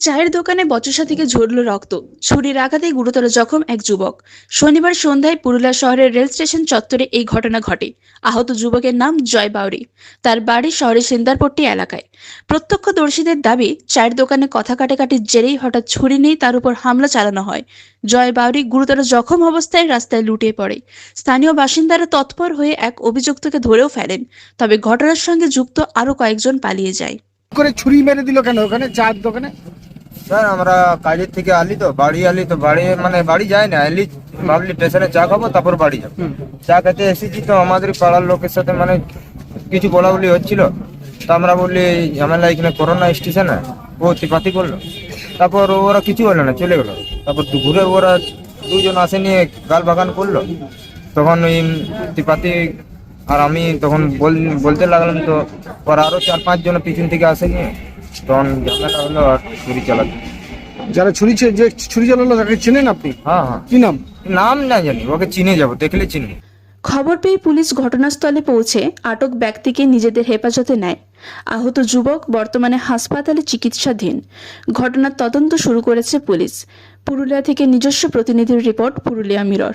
চায়ের দোকানে বচসা থেকে ঝরল রক্ত। ছুরির আঘাতে গুরুতর জখম এক যুবক। শনিবার সন্ধ্যায় পুরুলিয়া শহরের রেল স্টেশন চত্বরে এই ঘটনা ঘটে। আহত যুবকের নাম জয় বাউরি। তার বাড়ি শহরের সিন্দারপট্টি এলাকায়। প্রত্যক্ষদর্শীদের দাবি, চায়ের দোকানে কথা কাটাকাটির জেরেই হঠাৎ ছুরি নিয়ে তার উপর হামলা চালানো হয়। জয় বাউরি গুরুতর জখম অবস্থায় রাস্তায় লুটিয়ে পড়ে। স্থানীয় বাসিন্দারা তৎপর হয়ে এক অভিযুক্তকে ধরেও ফেলেন। তবে ঘটনার সঙ্গে যুক্ত আরও কয়েকজন পালিয়ে যায়। করে ছুরি মেরে দিল কেন? ওখানে চায়ের দোকানে স্যার আমরা কাজের থেকে আলি তো বাড়ি আলি তো বাড়ি মানে বাড়ি যাই না আলি ভাবলি স্টেশনে চা খাব তারপর বাড়ি যাব। চা খেতে এসেছি তো আমাদের পাড়ার লোকের সাথে মানে কিছু বলা বলি হচ্ছিল। তো আমরা বললি ঝামেলা এখানে করোনা স্টেশনে। ও তিপাতি করল। তারপর ওরা কিছু হলো না চলে গেলো। তারপর ঘুরে ওরা দুজন আসে নিয়ে গাল বাগান করল। তখন ওই তিপাতি আর আমি তখন বল- বলতে লাগলাম তো ওরা আরও চার পাঁচ জন পিছন থেকে আসে নিয়ে। ঝামেলা হলো আর ছুরি চালাতে। যারা ছুরি যে ছুরি চালালো তাকে চেনেন আপনি? হ্যাঁ হ্যাঁ। কি নাম? নাম না জানি ওকে চিনে যাব দেখলে চিনি খবর পেয়ে পুলিশ ঘটনাস্থলে পৌঁছে আটক ব্যক্তিকে নিজেদের হেফাজতে নেয়। আহত যুবক বর্তমানে হাসপাতালে চিকিৎসাধীন। ঘটনার তদন্ত শুরু করেছে পুলিশ। পুরুলিয়া থেকে নিজস্ব প্রতিনিধির রিপোর্ট পুরুলিয়া মিরর।